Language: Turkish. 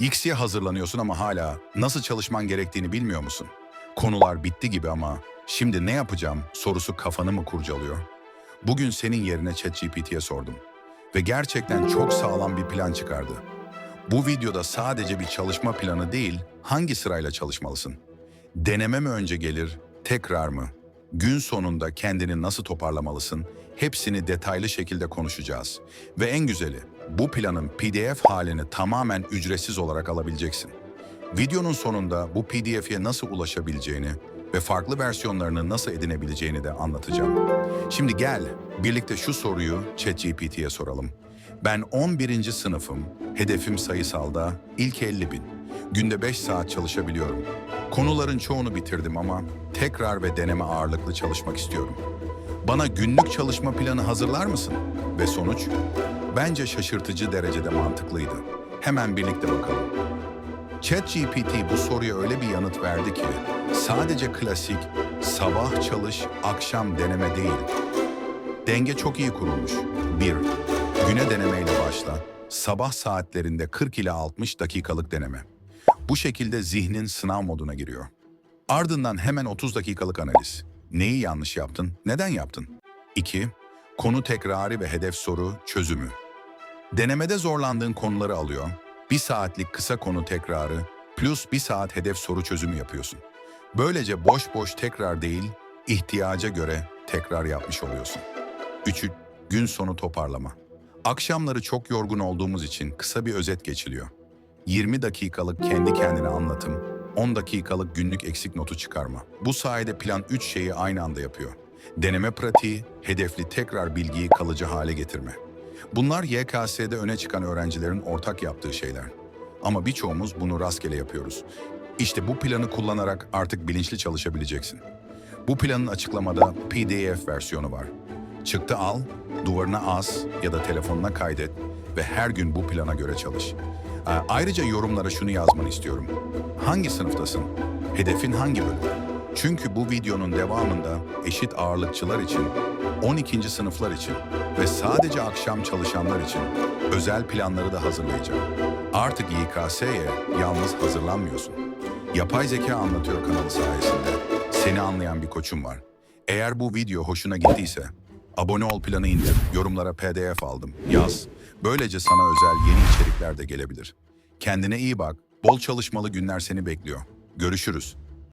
X'ye hazırlanıyorsun ama hala nasıl çalışman gerektiğini bilmiyor musun? Konular bitti gibi ama şimdi ne yapacağım sorusu kafanı mı kurcalıyor? Bugün senin yerine ChatGPT'ye sordum ve gerçekten çok sağlam bir plan çıkardı. Bu videoda sadece bir çalışma planı değil, hangi sırayla çalışmalısın? Deneme mi önce gelir, tekrar mı? Gün sonunda kendini nasıl toparlamalısın? Hepsini detaylı şekilde konuşacağız. Ve en güzeli, bu planın PDF halini tamamen ücretsiz olarak alabileceksin. Videonun sonunda bu PDF'ye nasıl ulaşabileceğini ve farklı versiyonlarını nasıl edinebileceğini de anlatacağım. Şimdi gel, birlikte şu soruyu ChatGPT'ye soralım. Ben 11. sınıfım, hedefim sayısalda ilk 50 bin. Günde 5 saat çalışabiliyorum. Konuların çoğunu bitirdim ama tekrar ve deneme ağırlıklı çalışmak istiyorum. Bana günlük çalışma planı hazırlar mısın? Ve sonuç? Bence şaşırtıcı derecede mantıklıydı. Hemen birlikte bakalım. ChatGPT bu soruya öyle bir yanıt verdi ki sadece klasik sabah çalış, akşam deneme değil. Denge çok iyi kurulmuş. 1. Güne denemeyle başla. Sabah saatlerinde 40 ile 60 dakikalık deneme. Bu şekilde zihnin sınav moduna giriyor. Ardından hemen 30 dakikalık analiz. Neyi yanlış yaptın, neden yaptın? 2. Konu tekrarı ve hedef soru çözümü. Denemede zorlandığın konuları alıyor. Bir saatlik kısa konu tekrarı plus bir saat hedef soru çözümü yapıyorsun. Böylece boş boş tekrar değil, ihtiyaca göre tekrar yapmış oluyorsun. 3. Gün sonu toparlama. Akşamları çok yorgun olduğumuz için kısa bir özet geçiliyor. 20 dakikalık kendi kendine anlatım, 10 dakikalık günlük eksik notu çıkarma. Bu sayede plan 3 şeyi aynı anda yapıyor. Deneme pratiği, hedefli tekrar bilgiyi kalıcı hale getirme. Bunlar YKS'de öne çıkan öğrencilerin ortak yaptığı şeyler. Ama birçoğumuz bunu rastgele yapıyoruz. İşte bu planı kullanarak artık bilinçli çalışabileceksin. Bu planın açıklamada PDF versiyonu var. Çıktı al, duvarına as ya da telefonuna kaydet ve her gün bu plana göre çalış. Ee, Ayrıca yorumlara şunu yazmanı istiyorum. Hangi sınıftasın? Hedefin hangi bölüm? Çünkü bu videonun devamında eşit ağırlıkçılar için, 12. sınıflar için ve sadece akşam çalışanlar için özel planları da hazırlayacağım. Artık YKS'ye yalnız hazırlanmıyorsun. Yapay Zeka Anlatıyor kanalı sayesinde seni anlayan bir koçum var. Eğer bu video hoşuna gittiyse abone ol planı indir, yorumlara PDF aldım, yaz. Böylece sana özel yeni içerikler de gelebilir. Kendine iyi bak, bol çalışmalı günler seni bekliyor. Görüşürüz.